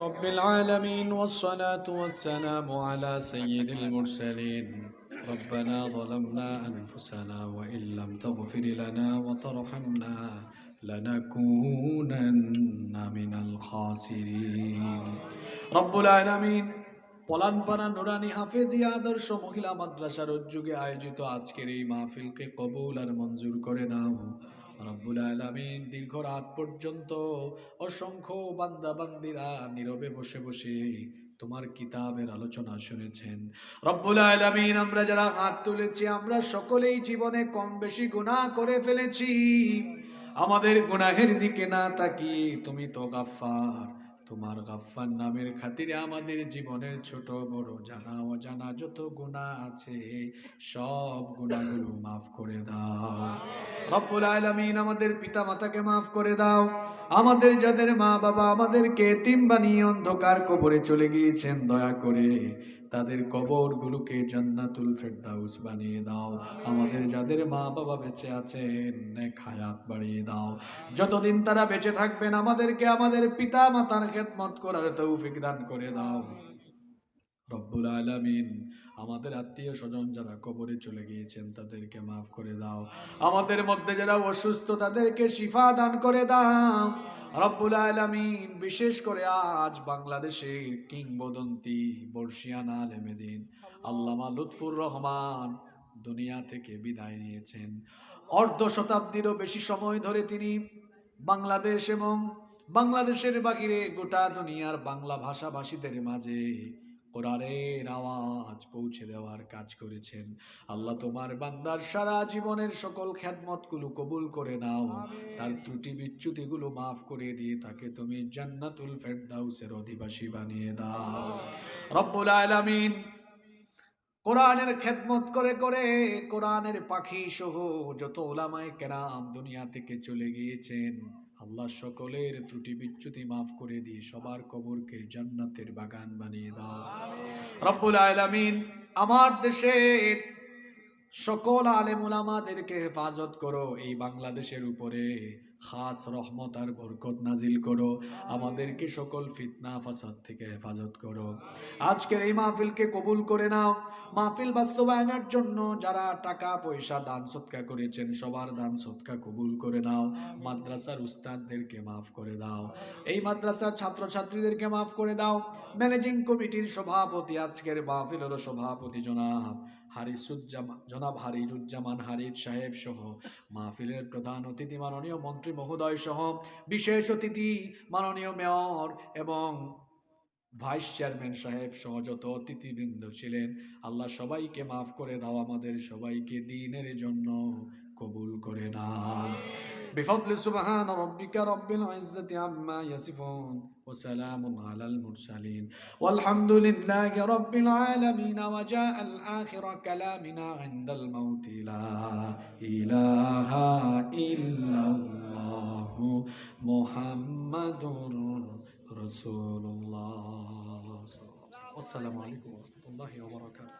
رب العالمين والصلاة والسلام على سيد المرسلين ربنا ظلمنا أنفسنا وإن لم تغفر لنا وترحمنا لنكونن من الخاسرين رب العالمين পলানপাড়া নুরানি হাফেজিয়া আদর্শ মহিলা মাদ্রাসার উদ্যোগে আয়োজিত আজকের এই মাহফিলকে কবুল আর মঞ্জুর করে নাও রব্বুল আলমিন দীর্ঘ রাত পর্যন্ত অসংখ্য বান্দা বান্দিরা নীরবে বসে বসে তোমার কিতাবের আলোচনা শুনেছেন। রব্বুল আলমিন, আমরা যারা হাত তুলেছি, আমরা সকলেই জীবনে কম বেশি গুণা করে ফেলেছি। আমাদের গুনাহের দিকে না তাকিয়ে তুমি তো গাফফার। তোমার গাফফার নামের খাতিরে আমাদের জীবনের ছোট বড় জানা অজানা যত গুণা আছে সব গুণাগুলো মাফ করে দাও। রব্বুল আলামিন আমাদের পিতা মাতাকে মাফ করে দাও। আমাদের যাদের মা বাবা আমাদেরকে এতিম বানিয়ে অন্ধকার কবরে চলে গিয়েছেন, দয়া করে তাদের কবরগুলোকে জান্নাতুল ফেরদাউস বানিয়ে দাও। আমাদের যাদের মা বাবা বেঁচে আছেন হায়াত বাড়িয়ে দাও। যতদিন তারা বেঁচে থাকবেন, আমাদেরকে আমাদের পিতা মাতার খেদমত করার তৌফিক দান করে দাও। রব্বুল আলামিন, আমাদের আত্মীয় স্বজন যারা কবরে চলে গিয়েছেন তাদেরকে মাফ করে দাও। আমাদের মধ্যে যারা অসুস্থ তাদেরকে শিফা দান করে দাও। রব্বুল আলামিন, বিশেষ করে আজ বাংলাদেশের কিংবদন্তি বর্ষিয়ানা আলেমেদিন আল্লামা লুৎফুর রহমান দুনিয়া থেকে বিদায় নিয়েছেন। অর্ধ শতাব্দীরও বেশি সময় ধরে তিনি বাংলাদেশ এবং বাংলাদেশের বাহিরে গোটা দুনিয়ার বাংলা ভাষাভাষীদের মাঝে কোরআনের আওয়াজ পৌঁছে দেওয়ার কাজ করেছেন। আল্লাহ তোমার বান্দার সারা জীবনের সকল খ্যাতমতগুলো কবুল করে নাও। তার ত্রুটি বিচ্যুতিগুলো মাফ করে দিয়ে তাকে তুমি জান্নাতুল ফেরদাউসের অধিবাসী বানিয়ে দাও। রব্বুল আলামিন কোরআনের খেদমত করে করে কোরআনের পাখি সহ যত ওলামায় কেরাম দুনিয়া থেকে চলে গিয়েছেন। আল্লাহ সকলের ত্রুটি বিচ্যুতি মাফ করে দিয়ে সবার কবরকে জান্নাতের বাগান বানিয়ে দাও। রব্বুল আলামিন আমার দেশের সকল আলেম ওলামাদেরকে হেফাজত করো এই বাংলাদেশের উপরে। খাস রহমত আর বরকত নাজিল করো। আমাদেরকে সকল ফিতনা, ফাসাদ থেকে হেফাজত করো। আজকের এই মাহফিলকে কবুল করে নাও। মাহফিল বাস্তবায়নের জন্য যারা টাকা, পয়সা, দান সৎকা করেছেন, সবার দান সৎকা কবুল করে নাও। মাদ্রাসার উস্তাদদেরকে মাফ করে দাও। এই মাদ্রাসার ছাত্রছাত্রীদেরকে মাফ করে দাও। ম্যানেজিং কমিটির সভাপতি, আজকের মাহফিলের সভাপতি জনাব হারিসুজ্জামান জনাব হারিজুজ্জামান হারিজ সাহেব সহ মাহফিলের প্রধান অতিথি, মাননীয় মন্ত্রী মহোদয় সহ বিশেষ অতিথি মাননীয় মেয়র এবং ভাইস চেয়ারম্যান সাহেব সহ যত অতিথিবৃন্দ ছিলেন আল্লাহ সবাইকে মাফ করে দাও আমাদের সবাইকে দিনের জন্য কবুল করে নাও بفضل سبحان ربك رب العزة عما يصفون وسلام على المرسلين والحمد لله رب العالمين وجاء الآخر كلامنا عند الموت لا إله إلا الله محمد رسول الله والسلام عليكم ورحمة الله وبركاته